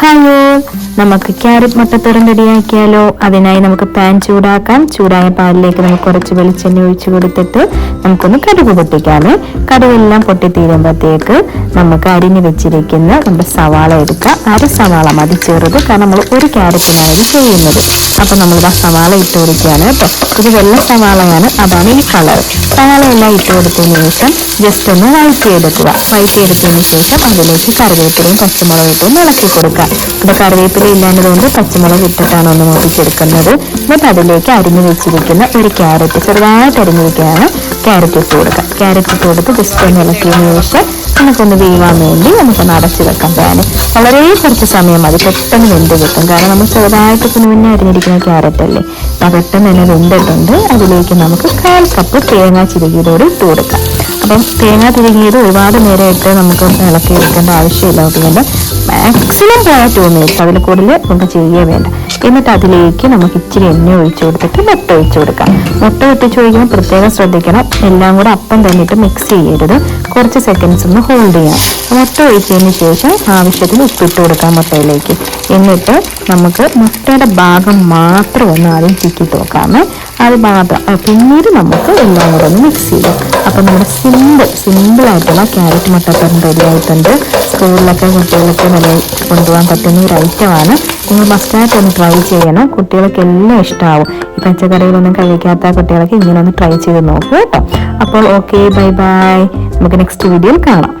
Hello നമുക്ക് carrot മുട്ടത്തോറും റെഡിയാക്കിയാലോ? അതിനായി നമുക്ക് പാൻ ചൂടാക്കാം. ചൂടായ പാലിലേക്ക് നമുക്ക് കുറച്ച് വെളിച്ചെണ്ണ ഒഴിച്ചു കൊടുത്തിട്ട് നമുക്കൊന്ന് കടുക് പൊട്ടിക്കാമേ കടുകെല്ലാം പൊട്ടിത്തീരുമ്പോഴത്തേക്ക് നമുക്ക് അരിഞ്ഞു വെച്ചിരിക്കുന്ന നമ്മുടെ സവാള എടുക്കാം. അര സവാള മതി ചെറുത് കാരണം നമ്മൾ ഒരു ക്യാരറ്റിനാണ് ചെയ്യുന്നത്. അപ്പം നമ്മൾ ആ സവാള ഇട്ട് കൊടുക്കുകയാണ് കേട്ടോ. ഇത് വെള്ള സവാളയാണ്. അതാണ് ഈ കളർ. സവാള എല്ലാം ഇട്ട് കൊടുത്തതിന് ശേഷം ജസ്റ്റ് ഒന്ന് വഴറ്റിയെടുക്കുക. വഴറ്റിയെടുത്തതിന് ശേഷം അതിലേക്ക് കറിവേപ്പിലയും പച്ചമുളകും ഇട്ട് ഒന്ന് ഇളക്കി കൊടുക്കുക ഇവിടെ കറിവേപ്പില ഇല്ലാത്തതുകൊണ്ട് പച്ചമുളക് ഇട്ടിട്ടാണ് ഒന്ന് മൂപ്പിച്ചെടുക്കുന്നത്. എന്നിട്ട് അതിലേക്ക് അരിഞ്ഞു വെച്ചിരിക്കുന്ന ഒരു ക്യാരറ്റ് ചെറുതായിട്ട് അരിഞ്ഞിരിക്കുകയാണ്. ക്യാരറ്റ് ഇട്ട് കൊടുക്കാം. ക്യാരറ്റ് ഇട്ട് കൊടുത്ത് ജസ്റ്റ് ഒന്ന് ഇളക്കിയതിന് ശേഷം നമുക്കൊന്ന് വീവാൻ വേണ്ടി നമുക്കൊന്ന് അടച്ചു വെക്കാം. പാന് വളരെ കുറച്ച് സമയം മതി. പെട്ടെന്ന് വെന്ത് കിട്ടും. കാരണം നമ്മൾ ചെറുതായിട്ട് പിന്നെ മുന്നേ അരിഞ്ഞിരിക്കുന്ന ക്യാരറ്റ് അല്ലേ? പെട്ടെന്ന് തന്നെ വെന്തിട്ടുണ്ട്. അതിലേക്ക് നമുക്ക് കാൽ കപ്പ് തേങ്ങ ചിരകിയിലൂടെ ഇട്ട് കൊടുക്കാം. അപ്പം തേങ്ങ തിരികിയത് ഒരുപാട് നേരമായിട്ട് നമുക്ക് ഇളക്കി വെക്കേണ്ട ആവശ്യമില്ല. അതുകൊണ്ട് മാക്സിമം പോയാൽ ടൂ അതിൽ കൂടുതൽ നമുക്ക് ചെയ്യേ വേണ്ട. എന്നിട്ട് അതിലേക്ക് നമുക്ക് ഇച്ചിരി എണ്ണ ഒഴിച്ചു കൊടുത്തിട്ട് മുട്ട ഒഴിച്ചു കൊടുക്കാം. മുട്ട ഒട്ടിച്ച് ഒഴിക്കുമ്പോൾ പ്രത്യേകം ശ്രദ്ധിക്കണം. എല്ലാം കൂടെ അപ്പം തന്നിട്ട് മിക്സ് ചെയ്യരുത്. കുറച്ച് സെക്കൻഡ്സ് ഒന്ന് ഹോൾഡ് ചെയ്യാം. മുട്ട ഒഴിച്ചതിന് ശേഷം ആവശ്യത്തിന് ഉപ്പിട്ട് കൊടുക്കാം മുട്ടയിലേക്ക്. എന്നിട്ട് നമുക്ക് മുട്ടയുടെ ഭാഗം മാത്രം ഒന്ന് ആദ്യം ചിക്കി നോക്കാമേ അത് മാത്രം. പിന്നീട് നമുക്ക് എല്ലാം കൂടെ ഒന്ന് മിക്സ് ചെയ്യാം അപ്പം നമ്മുടെ സിമ്പിൾ ആയിട്ടുള്ള ക്യാരറ്റ് മുട്ടക്കറി റെഡി ആയിട്ടുണ്ട്. സ്കൂളിലൊക്കെ കുട്ടികളൊക്കെ നല്ല കൊണ്ടുപോകാൻ പറ്റുന്ന ഒരു ഐറ്റമാണ് നിങ്ങൾ മസ്റ്റായിട്ട് ഒന്ന് ട്രൈ ചെയ്യണം. കുട്ടികൾക്ക് എല്ലാം ഇഷ്ടമാവും ഈ പച്ചക്കറികളൊന്നും കഴിക്കാത്ത കുട്ടികളൊക്കെ ഇങ്ങനെ ഒന്ന് ട്രൈ ചെയ്ത് നോക്കൂ കേട്ടോ. അപ്പോൾ ഓക്കെ ബൈ ബൈ നമുക്ക് നെക്സ്റ്റ് വീഡിയോയിൽ കാണാം.